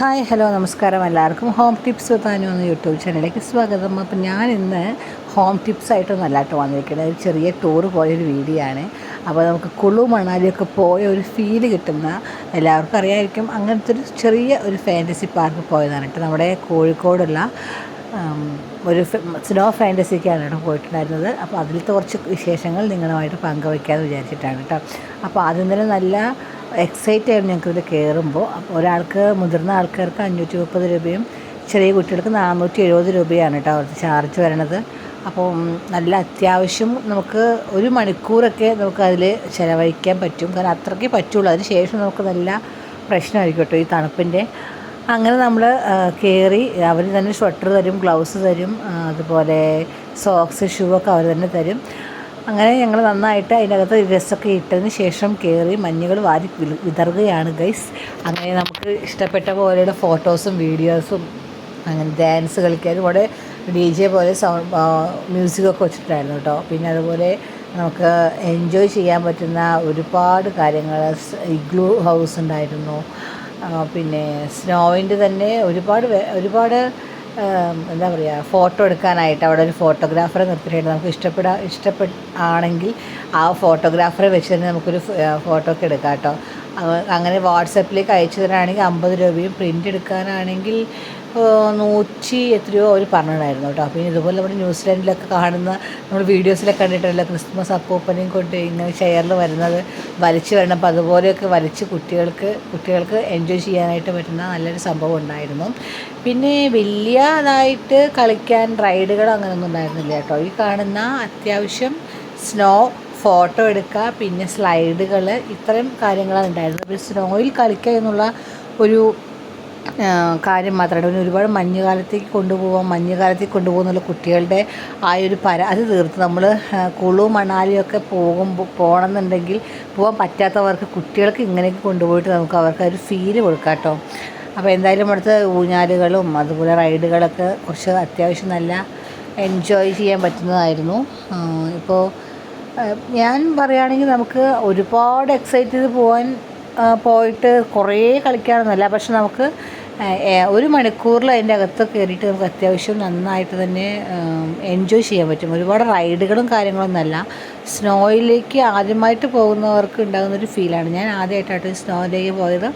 Hi hello നമസ്കാരം എല്ലാവർക്കും. Home tips Thanu എന്ന യൂട്യൂബ് ചാനലിലേക്ക് സ്വാഗതം. അപ്പം ഞാൻ ഇന്ന് ഹോം ടിപ്സ് ആയിട്ടൊന്നല്ല കേട്ടോ വന്നിരിക്കുന്നത്. ഒരു ചെറിയ ടൂർ പോയൊരു വീഡിയോ ആണ്. അപ്പോൾ നമുക്ക് കുളു മണാലിയൊക്കെ പോയ ഒരു ഫീൽ കിട്ടുന്ന എല്ലാവർക്കും അറിയായിരിക്കും. അങ്ങനത്തെ ഒരു ചെറിയ ഒരു ഫാന്റസി പാർക്ക് പോയതാണ് കേട്ടോ. നമ്മുടെ കോഴിക്കോടുള്ള ഒരു സ്നോ ഫാന്റസിക്കാണ് കേട്ടോ പോയിട്ടുണ്ടായിരുന്നത്. അപ്പോൾ അതിലത്തെ കുറച്ച് വിശേഷങ്ങൾ നിങ്ങളുമായിട്ട് പങ്കുവയ്ക്കാമെന്ന് വിചാരിച്ചിട്ടാണ് കേട്ടോ. അപ്പോൾ ആദ്യം തന്നെ നല്ല എക്സൈറ്റ് ആയിരുന്നു ഞങ്ങൾക്ക് ഇതിൽ കയറുമ്പോൾ. അപ്പോൾ ഒരാൾക്ക് മുതിർന്ന ആൾക്കാർക്ക് അഞ്ഞൂറ്റി മുപ്പത് രൂപയും ചെറിയ കുട്ടികൾക്ക് നാനൂറ്റി എഴുപത് രൂപയാണ് കേട്ടോ ചാർജ് വരണത്. അപ്പോൾ നല്ല അത്യാവശ്യം നമുക്ക് ഒരു മണിക്കൂറൊക്കെ നമുക്ക് അതിൽ ചിലവഴിക്കാൻ പറ്റും. കാരണം അത്രയ്ക്ക് പറ്റുള്ളൂ. അതിന് ശേഷം നമുക്ക് നല്ല പ്രശ്നമായിരിക്കും കേട്ടോ ഈ തണുപ്പിന്റെ. അങ്ങനെ നമ്മൾ കയറി അവർ തന്നെ സ്വെറ്റർ തരും ഗ്ലൗസ് തരും അതുപോലെ സോക്സ് ഷൂ ഒക്കെ അവർ തന്നെ തരും. അങ്ങനെ ഞങ്ങൾ നന്നായിട്ട് അതിനകത്ത് രസമൊക്കെ ഇട്ടതിന് ശേഷം കയറി മഞ്ഞുകൾ വാരി വിതറുകയാണ് ഗൈസ് അങ്ങനെ നമുക്ക് ഇഷ്ടപ്പെട്ട പോലെയുള്ള ഫോട്ടോസും വീഡിയോസും അങ്ങനെ ഡാൻസ് കളിക്കാനും ഇവിടെ ഡി ജെ പോലെ സൗണ്ട് മ്യൂസിക്കൊക്കെ വെച്ചിട്ടായിരുന്നു കേട്ടോ. പിന്നെ അതുപോലെ നമുക്ക് എൻജോയ് ചെയ്യാൻ പറ്റുന്ന ഒരുപാട് കാര്യങ്ങൾ ഇഗ്ലൂ ഹൗസ് ഉണ്ടായിരുന്നു. പിന്നെ സ്നോവിന്റെ തന്നെ ഒരുപാട് ഒരുപാട് എന്താ പറയുക ഫോട്ടോ എടുക്കാനായിട്ട് അവിടെ ഒരു ഫോട്ടോഗ്രാഫറെ നിർത്തിയിട്ടുണ്ട്. നമുക്ക് ഇഷ്ടപ്പെടാ ഇഷ്ടപ്പെട്ട ആണെങ്കിൽ ആ ഫോട്ടോഗ്രാഫറെ വെച്ച് തന്നെ നമുക്കൊരു ഫോട്ടോ ഒക്കെ എടുക്കാം കേട്ടോ. അങ്ങനെ വാട്സപ്പിലേക്ക് അയച്ചു തരാണെങ്കിൽ അമ്പത് രൂപയും പ്രിന്റ് എടുക്കാനാണെങ്കിൽ നൂറ്റി എത്രയോ അവർ പറഞ്ഞിട്ടുണ്ടായിരുന്നു കേട്ടോ. പിന്നെ ഇതുപോലെ നമ്മുടെ ന്യൂസിലാൻഡിലൊക്കെ കാണുന്ന നമ്മൾ വീഡിയോസിലൊക്കെ കണ്ടിട്ടല്ലോ ക്രിസ്മസ് അപ്പൂപ്പനെയും കൊണ്ട് ഇങ്ങനെ ചെയറിൽ വരുന്നത് വലിച്ചു വരണം അപ്പോൾ അതുപോലെയൊക്കെ വലിച്ച് കുട്ടികൾക്ക് കുട്ടികൾക്ക് എൻജോയ് ചെയ്യാനായിട്ട് പറ്റുന്ന നല്ലൊരു സംഭവം ഉണ്ടായിരുന്നു. പിന്നെ വലിയ വലിയതായിട്ട് കളിക്കാൻ റൈഡുകളോ അങ്ങനെയൊന്നും ഉണ്ടായിരുന്നില്ല കേട്ടോ. ഈ കാണുന്ന അത്യാവശ്യം സ്നോ ഫോട്ടോ എടുക്കുക പിന്നെ സ്ലൈഡുകൾ ഇത്രയും കാര്യങ്ങളാണ് ഉണ്ടായിരുന്നത്. പിന്നെ സ്നോയിൽ കളിക്കുക എന്നുള്ള ഒരു കാര്യം മാത്രമാണ് പിന്നെ ഒരുപാട് മഞ്ഞുകാലത്തേക്ക് കൊണ്ടുപോകാം മഞ്ഞുകാലത്തേക്ക് കൊണ്ടുപോകുന്നുള്ള കുട്ടികളുടെ ആ ഒരു പര അത് തീർത്ത് നമ്മൾ കുളു മണാലിയൊക്കെ പോകുമ്പോൾ പോകണമെന്നുണ്ടെങ്കിൽ പോകാൻ പറ്റാത്തവർക്ക് കുട്ടികൾക്ക് ഇങ്ങനെയൊക്കെ കൊണ്ടുപോയിട്ട് നമുക്ക് അവർക്ക് ഒരു ഫീൽ കൊടുക്കാം കേട്ടോ. അപ്പോൾ എന്തായാലും അവിടുത്തെ ഊഞ്ഞാലുകളും അതുപോലെ റൈഡുകളൊക്കെ കുറച്ച് അത്യാവശ്യം നല്ല എൻജോയ് ചെയ്യാൻ പറ്റുന്നതായിരുന്നു. ഇപ്പോൾ ഞാൻ പറയുകയാണെങ്കിൽ നമുക്ക് ഒരുപാട് എക്സൈറ്റ് ചെയ്ത് പോകാൻ പോയിട്ട് കുറേ കളിക്കാനൊന്നുമല്ല പക്ഷെ നമുക്ക് ഒരു മണിക്കൂറിൽ അതിന്റെ അകത്ത് കയറിയിട്ട് നമുക്ക് അത്യാവശ്യം നന്നായിട്ട് തന്നെ എൻജോയ് ചെയ്യാൻ പറ്റും. ഒരുപാട് റൈഡുകളും കാര്യങ്ങളൊന്നുമല്ല സ്നോയിലേക്ക് ആദ്യമായിട്ട് പോകുന്നവർക്ക് ഉണ്ടാകുന്ന ഒരു ഫീലാണ് ഞാൻ ആദ്യമായിട്ടാണ് സ്നോയിലേക്ക് പോയത്.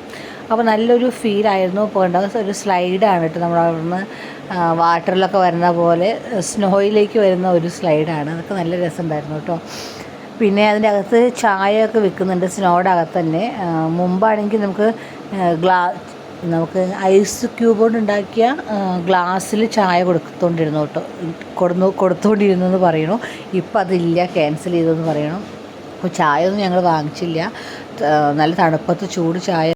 അപ്പോൾ നല്ലൊരു ഫീലായിരുന്നു പോകേണ്ടത് ഒരു സ്ലൈഡാണ് കേട്ടോ നമ്മൾ അവിടുന്ന് വാട്ടറിലൊക്കെ വരുന്ന പോലെ സ്നോയിലേക്ക് വരുന്ന ഒരു സ്ലൈഡാണ് അതൊക്കെ നല്ല രസമുണ്ടായിരുന്നു കേട്ടോ. പിന്നെ അതിന്റെ അകത്ത് ചായയൊക്കെ വിൽക്കുന്നുണ്ട് സ്നോയുടെ അകത്ത് തന്നെ. മുമ്പാണെങ്കിൽ നമുക്ക് ഗ്ലാ നമുക്ക് ഐസ് ക്യൂബ് കൊണ്ട് ഉണ്ടാക്കിയ ഗ്ലാസ്സിൽ ചായ കൊടുത്തോണ്ടിരുന്നു കേട്ടോ. കൊടുന്നു കൊടുത്തുകൊണ്ടിരുന്നു എന്ന് പറയണു ഇപ്പം അതില്ല ക്യാൻസൽ ചെയ്തെന്ന് പറയണം. അപ്പോൾ ചായ ഒന്നും ഞങ്ങൾ വാങ്ങിച്ചില്ല. നല്ല തണുപ്പത്ത് ചൂട് ചായ